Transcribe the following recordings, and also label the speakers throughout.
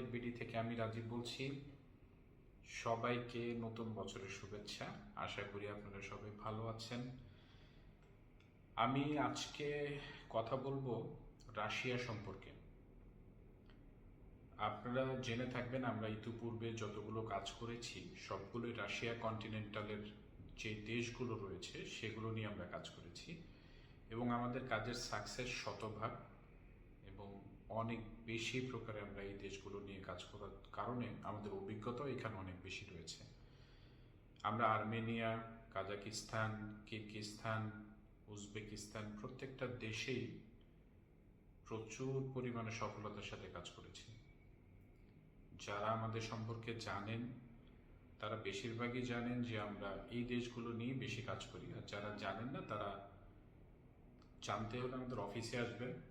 Speaker 1: Market BD থেকে আমি রাজীব বলছি। সবাইকে নতুন বছরের শুভেচ্ছা। আশা করি আপনারা সবাই ভালো আছেন। আমি আজকে কথা বলব রাশিয়া সম্পর্কে। আপনারা জেনে থাকবেন, আমরা ইতিপূর্বে যতগুলো কাজ করেছি, সবগুলোই রাশিয়া কন্টিনেন্টালের যে দেশগুলো রয়েছে, সেগুলো নিয়ে আমরা কাজ করেছি। এবং আমাদের কাজের সাকসেস শতভাগ অনেক বেশি প্রকারে আমরা এই দেশগুলো নিয়ে কাজ করার কারণে আমাদের অভিজ্ঞতাও এখানে অনেক বেশি রয়েছে। আমরা আর্মেনিয়া, কাজাকিস্তান, কিরগিস্তান, উজবেকিস্তান প্রত্যেকটা দেশেই প্রচুর পরিমাণে সফলতার সাথে কাজ করেছি। যারা আমাদের সম্পর্কে জানেন, তারা বেশিরভাগই জানেন যে আমরা এই দেশগুলো নিয়ে বেশি কাজ করি। আর যারা জানেন না, তারা জানতে হলে আমাদের অফিসে আসবেন।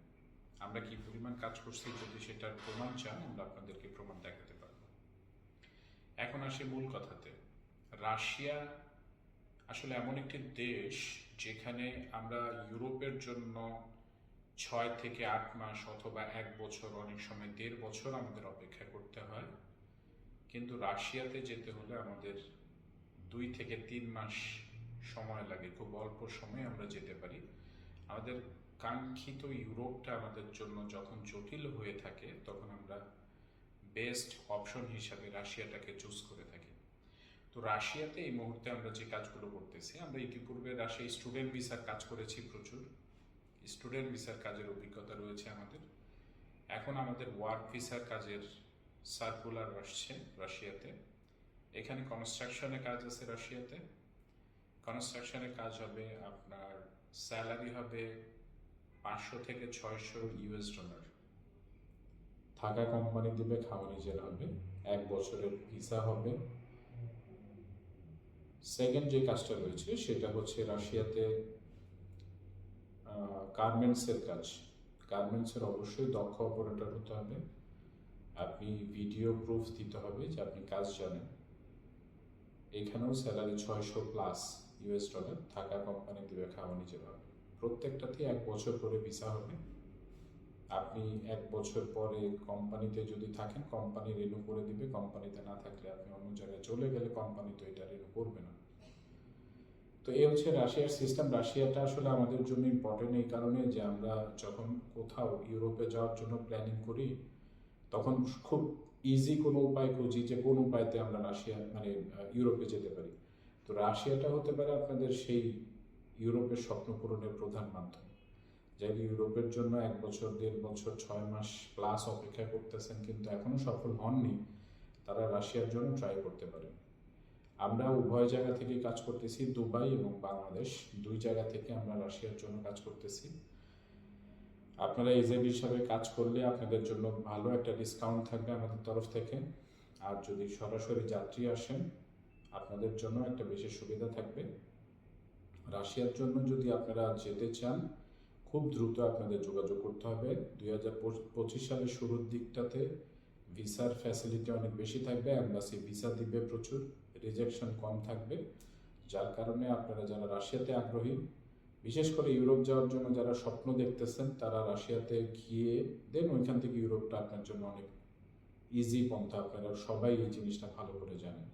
Speaker 1: আমরা কি পরিমাণ কাজ করছি যদি সেটার প্রমাণ চান, আমরা আপনাদেরকে প্রমাণ দেখাতে পারব। এখন আসে মূল কথাতে। রাশিয়া আসলে এমন একটি দেশ যেখানে আমরা ইউরোপের জন্য ছয় থেকে আট মাস অথবা এক বছর, অনেক সময় দেড় বছর আমাদের অপেক্ষা করতে হয়। কিন্তু রাশিয়াতে যেতে হলে আমাদের দুই থেকে তিন মাস সময় লাগে। খুব অল্প সময়ে আমরা যেতে পারি। আমাদের কাঙ্ক্ষিত ইউরোপটা আমাদের জন্য যখন জটিল হয়ে থাকে, তখন আমরা বেস্ট অপশন হিসাবে রাশিয়াটাকে চুজ করে থাকি। তো রাশিয়াতে এই মুহূর্তে আমরা যে কাজগুলো করতেছি, আমরা ইতিপূর্বে রাশিয়া স্টুডেন্ট ভিসার কাজ করেছি প্রচুর। স্টুডেন্ট ভিসার কাজের অভিজ্ঞতা রয়েছে আমাদের। এখন আমাদের ওয়ার্ক ভিসার কাজের সার্কুলার আসছে রাশিয়াতে। এখানে কনস্ট্রাকশনের কাজ আছে রাশিয়াতে। কনস্ট্রাকশনের কাজ হবে আপনার স্যালারি হবে পাঁচশো থেকে ছয়শো ইউএস ডলার। থাকা কোম্পানি দেবে খাওয়া নিজের হবে এক বছরের ভিসা হবে। সেকেন্ড যে কাজটা রয়েছে, সেটা হচ্ছে রাশিয়াতে গার্মেন্টসের কাজ। গার্মেন্টসের অবশ্যই দক্ষ অপারেটর হতে হবে। আপনি ভিডিও প্রুফ দিতে হবে যে আপনি কাজ জানেন। এখানেও স্যালারি ছয়শো প্লাস ইউএস ডলার থাকা কোম্পানি দেবে খাওয়া নিজের হবে প্রত্যেকটাতে এক বছর করে ভিসা হবে। আপনি এক বছর পরে কোম্পানিতে যদি থাকেন কোম্পানি রিনিউ করে দিবে। কোম্পানিতে না থাকলে আপনি অন্য জায়গায় চলে গেলে কোম্পানি তো এটা রিনিউ করবে না। তো এই হচ্ছে রাশিয়ার সিস্টেম রাশিয়াটা আসলে আমাদের জন্য ইম্পর্টেন্ট এই কারণে যে আমরা যখন কোথাও ইউরোপে যাওয়ার জন্য প্ল্যানিং করি, তখন খুব ইজি কোনো উপায় খুঁজি যে কোন উপায়তে আমরা রাশিয়া মানে ইউরোপে যেতে পারি। তো রাশিয়াটা হতে পারে আপনাদের সেই ইউরোপের স্বপ্ন পূরণের প্রধান মাধ্যম। যারা ইউরোপের জন্য এক বছর, দেড় বছর, ছয় মাস প্লাস অপেক্ষা করতেছেন কিন্তু এখনও সফল হননি। তারা রাশিয়ার জন্য ট্রাই করতে পারেন। আমরা উভয় জায়গা থেকে কাজ করতেছি, দুবাই এবং বাংলাদেশ। দুই জায়গা থেকে আমরা রাশিয়ার জন্য কাজ করতেছি। আপনারা এজেন্ট হিসাবে কাজ করলে আপনাদের জন্য ভালো একটা ডিসকাউন্ট থাকবে আমাদের তরফ থেকে। আর যদি সরাসরি যাত্রী আসেন, আপনাদের জন্য একটা বিশেষ সুবিধা থাকবে। রাশিয়ার জন্য যদি আপনারা যেতে চান, খুব দ্রুত আপনাদের যোগাযোগ করতে হবে। দুই হাজার পঁচিশ সালের শুরুর দিকটাতে ভিসার ফ্যাসিলিটি অনেক বেশি থাকবে অ্যাম্বাসি ভিসা দিবে প্রচুর রিজেকশন কম থাকবে। যার কারণে আপনারা যারা রাশিয়াতে আগ্রহী, বিশেষ করে ইউরোপ যাওয়ার জন্য যারা স্বপ্ন দেখতেছেন, তারা রাশিয়াতে গিয়ে, দেন ওইখান থেকে ইউরোপটা আপনার জন্য অনেক ইজি পন্থা। আপনারা সবাই এই জিনিসটা ভালো করে জানেন।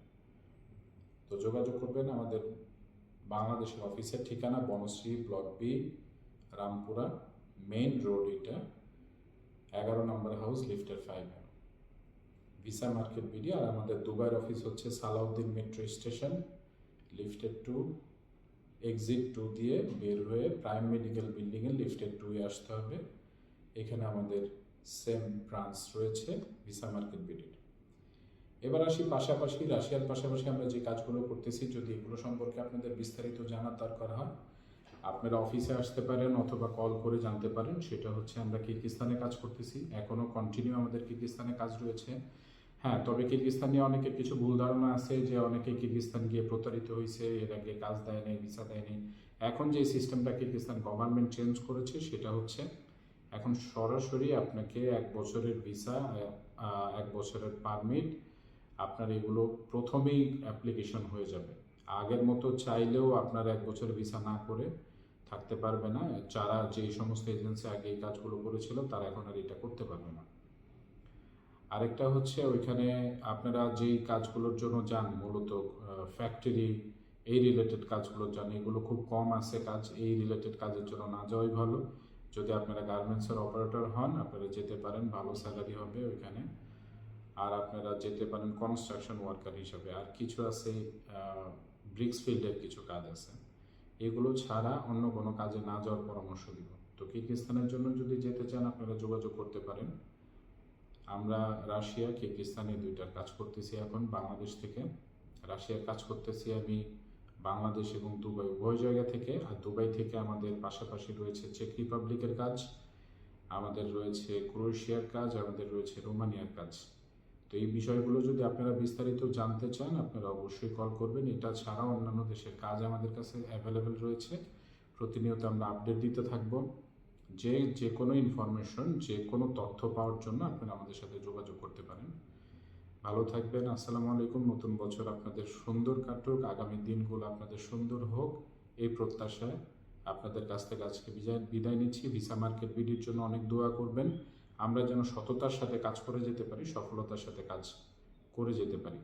Speaker 1: তো যোগাযোগ করবেন আমাদের বাংলাদেশের অফিসের ঠিকানা Banasree block B, Rampura, main road এটা, এগারো নম্বর হাউস, লিফটের ফাইভ ভিসা মার্কেট বিডি, আর আমাদের দুবাইয়ের অফিস হচ্ছে Salahuddin metro station lifted to exit two দিয়ে বের হয়ে প্রাইম মেডিকেল বিল্ডিংয়ে লিফটেড টুয়ে আসতে হবে। এখানে আমাদের সেম ব্রাঞ্চ রয়েছে, ভিসা মার্কেট বিডির এবার আসি পাশাপাশি, রাশিয়ার পাশাপাশি আমরা যে কাজগুলো করতেছি, যদি এগুলো সম্পর্কে আপনাদের বিস্তারিত জানার দরকার হয়, আপনারা অফিসে আসতে পারেন অথবা কল করে জানতে পারেন। সেটা হচ্ছে আমরা কিরগিস্তানে কাজ করতেছি। এখনও কন্টিনিউ আমাদের কিরগিস্তানে কাজ রয়েছে। হ্যাঁ তবে কিরগিস্তান নিয়ে অনেকের কিছু ভুল ধারণা আছে যে অনেকে কিরগিস্তান গিয়ে প্রতারিত হয়েছে, এর আগে কাজ দেয় নাই, ভিসা দেয় নাই। এখন যে সিস্টেমটা কিরগিস্তান গভর্নমেন্ট চেঞ্জ করেছে, সেটা হচ্ছে এখন সরাসরি আপনাকে এক বছরের ভিসা এক বছরের পারমিট আপনার এগুলো প্রথমেই অ্যাপ্লিকেশন হয়ে যাবে। আগের মতো চাইলেও আপনার এক বছর ভিসা না করে থাকতে পারবে না। যারা যে সমস্ত এজেন্সি আগে এই কাজগুলো করেছিল, তারা এখন আর এটা করতে পারবে না। আরেকটা হচ্ছে ওইখানে আপনারা যেই কাজগুলোর জন্য যান, মূলত ফ্যাক্টরি এই রিলেটেড কাজগুলো যান, এগুলো খুব কম আছে কাজ। এই রিলেটেড কাজের জন্য না যাওয়াই ভালো। যদি আপনারা গার্মেন্টসের অপারেটর হন, আপনারা যেতে পারেন, ভালো স্যালারি হবে ওইখানে। আর আপনারা যেতে পারেন কনস্ট্রাকশন ওয়ার্কার হিসাবে। আর কিছু আছে ব্রিক্স ফিল্ডের কিছু কাজ আছে। এগুলো ছাড়া অন্য কোনো কাজে না যাওয়ার পরামর্শ দিব। তো কিরগিস্তানের জন্য যদি যেতে চান, আপনারা যোগাযোগ করতে পারেন। আমরা রাশিয়া, কিরগিস্তানে দুইটার কাজ করতেছি এখন বাংলাদেশ থেকে। রাশিয়ার কাজ করতেছি আমি বাংলাদেশ এবং দুবাই। উভয় জায়গা থেকে। আর দুবাই থেকে আমাদের পাশাপাশি রয়েছে চেক রিপাবলিকের কাজ, আমাদের রয়েছে ক্রোয়েশিয়ার কাজ, আমাদের রয়েছে রোমানিয়ার কাজ। তো এই বিষয়গুলো যদি আপনারা বিস্তারিত জানতে চান, আপনারা অবশ্যই কল করবেন। এটা ছাড়াও অন্যান্য দেশের কাজ আমাদের কাছে অ্যাভেলেবেল রয়েছে। প্রতিনিয়ত আমরা আপডেট দিতে থাকব। যে যে কোনো ইনফরমেশন যে কোনো তথ্য পাওয়ার জন্য আপনারা আমাদের সাথে যোগাযোগ করতে পারেন। ভালো থাকবেন, আসসালামু আলাইকুম। নতুন বছর আপনাদের সুন্দর কাটুক, আগামী দিনগুলো আপনাদের সুন্দর হোক, এই প্রত্যাশায় আপনাদের কাছ থেকে আজকে বিদায় বিদায় নিচ্ছি। ভিসা মার্কেট বিডির জন্য অনেক দোয়া করবেন। আমরা যেন সততার সাথে কাজ করে যেতে পারি সফলতার সাথে কাজ করে যেতে পারি।